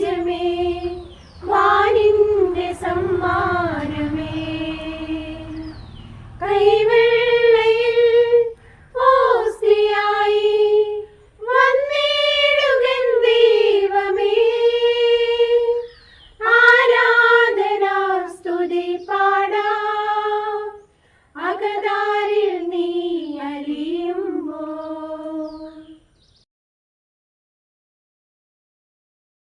രാജ്യമേ വാനിന്റെ സമ്മാനമേ. കൈവെള്ള